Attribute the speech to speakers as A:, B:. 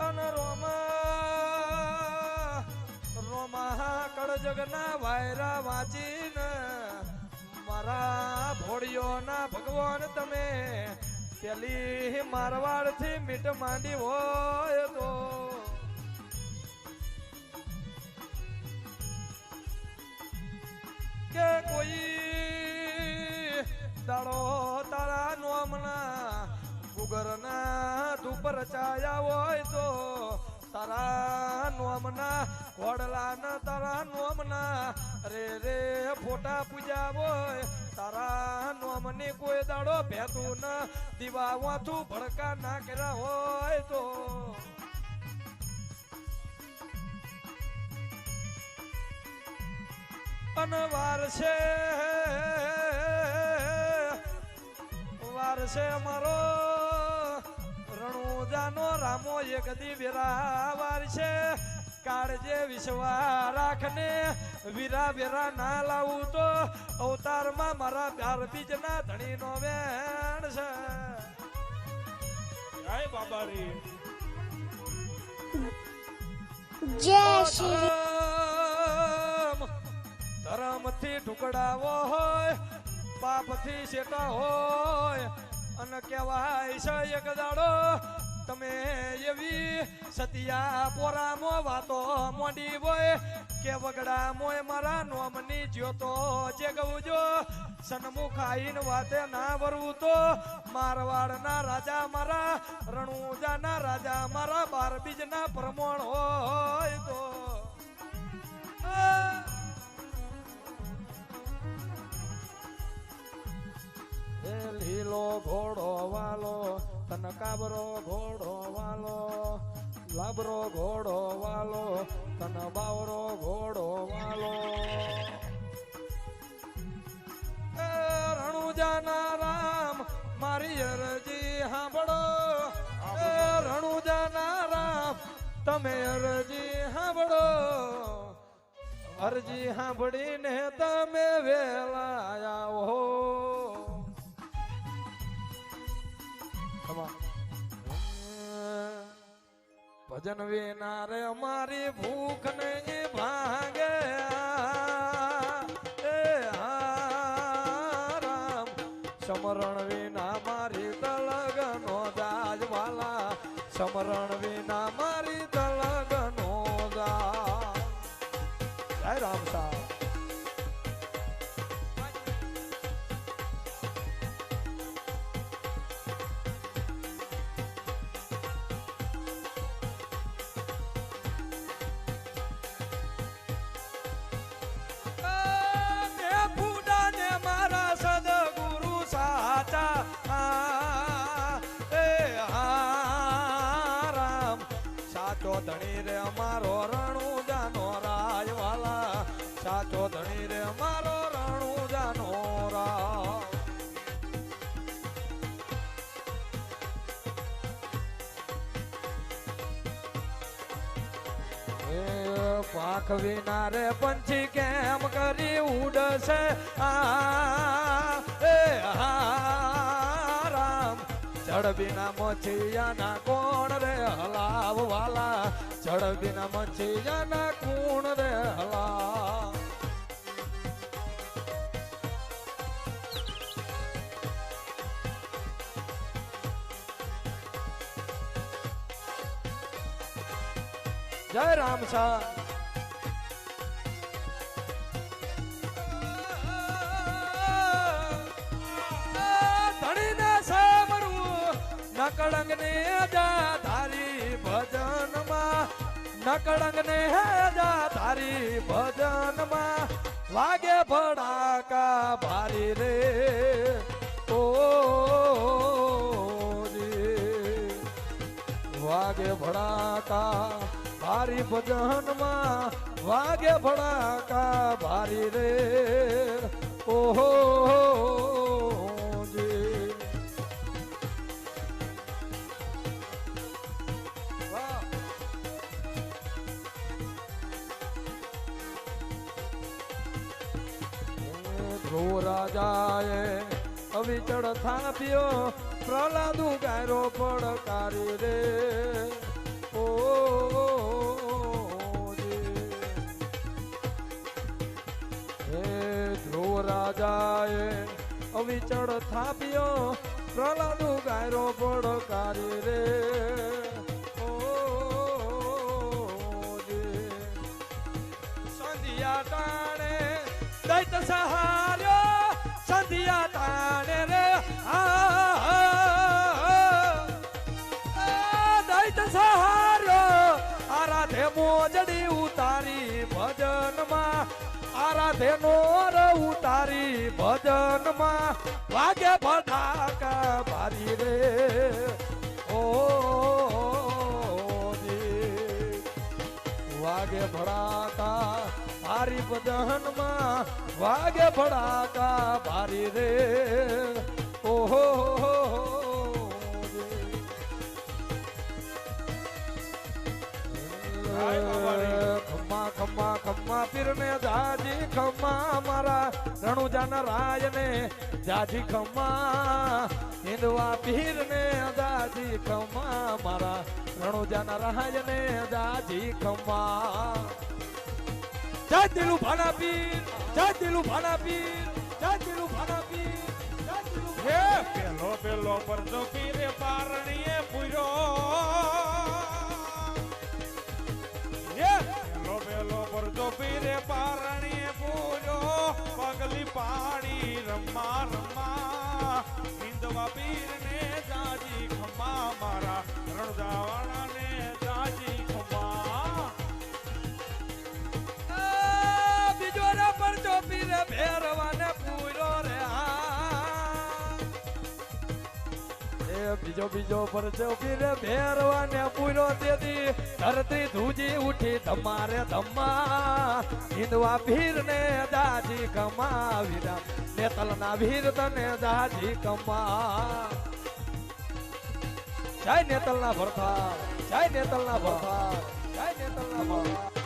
A: અન રોમા રોમા કળજગના વાયરા વાંચીને મારા ભોળિયોના ભગવાન તમે પેલી મારવાડથી મીટ માંડી હોય તો. કે કોઈ દાડો ગુગરના ધૂપર ચાયા હોય તો તારા નોમના ઘોડલા ન તારા નોમના રે રે ફોટા પૂજા હોય. તારા નોમની કોઈ દાડો ભેતું ન દીવા વાથું ભડકા ના કર્યા હોય તો. અનવાર છે. વાર છે અમારો રણુજાનો રામો એક દી વેરા છે. કાળજે વિશ્વા રાખને વીરા વેરા ના લાવું તો અવતારમાં મારા પ્યાર બીજના ધણીનો વેણ છે.
B: જય બાબા રે
C: જય શ્રી
A: ધર્મ ધર્મથી ઢુકડાવો હોય પાપથી શેટા હોય અને કહેવાય છે એક દાડો તમે એવી સતિયા પોરામો વાતો મોડી હોય કે વગડા મોય મારા નોમની જ્યોતો જે ગવું જો સન્મુખ આઈન વાતે ના વરવું તો મારવાડના રાજા મારા, રણુજાના રાજા મારા બાર બીજના પ્રમોણ હોય તો. લીલો ઘોડો વાલો તન કાબરો ઘોડો વાલો, લાબરો ઘોડો વાલો, તન બાવરો ઘોડો વાલો. રણુજાના રામ, મારી અરજી સાંભળો. રણુજાના રામ, તમે અરજી સાંભળો. અરજી સાંભળીને તમે વેલા આવો. On. ભજન વિનારે અમારી ભૂખ નહીં ભાગે એ રામ. સમરણ વિના મારી તલગ નો જાજવાલા. સમરણ વિના મારી તલગ નો જા જય રામ સાહેબ ધણી રે અમારો રણુજાનો રાજવાલા. સાચો ધણી રે અમારો રણુ જાનો રા પાખ વિના રે પંછી કેમ કરી ઉડશે? આ, એ રામ. જળ બિના મછિયાના કોણ રે હલાવ વાલા જળ બિના મછિયાના કોણ રે હલા જય રામ સા. ધણીને સાંભળવું નકળંગ ને જા ધારી નકળંગ ને જા ધારી ભજનમાં લાગે ભડાકા ભારી રે ઓ જી. વાગે ભડાકા ભારી ભજનમાં વાગે ભડાકા ભારી રે ઓહો ધ્રુવ રાજાએ અવિચળ થાપ્યો પ્રહલાદુ ગાયરો પડકારી રે ઓ હે ધ્રુવ રાજાએ અવિચળ થાપ્યો પ્રહલાદુ ગાયરો પડકારી રે સંધ્યા ટાણે દૈત સહાય મોજડી ઉતારી ભજનમાં આરાધે નોર ઉતારી ભજનમાં. વાગે ફટાકા ભારી રે. ઓ. વાગે ભડાકા ભારી ભજનમાં, વાગે ભડાકા ભારી રે. પીરને જાજી ખમા મારા રણુજાના રાયને જાજી ખમ્મા હિંદવા પીરને જાજી ખમા મારા રણુજાના રાયને જાજી ખમા. જય દિલુ ભાના પીર જય દિલુ ભાના પીર જય દિલુ ભાના પીર.
B: હે પેલો પેલો પરજો પીરે પારણીએ પૂર્યો
A: வீரம்மா બીજો બીજો પરચો પીરે ભેરવાને પૂરો તેથી ધરતી ધૂજી ઉઠી તમારે ધમ્મા હિંદવા ભીર ને દાજી કમાવી રામ. નેતલ ના ભીર તને દાજી કમા જય નેતલ ના ભરથાર, જય નેતલ ના ભરથાર, જય નેતલ ના ભરથાર.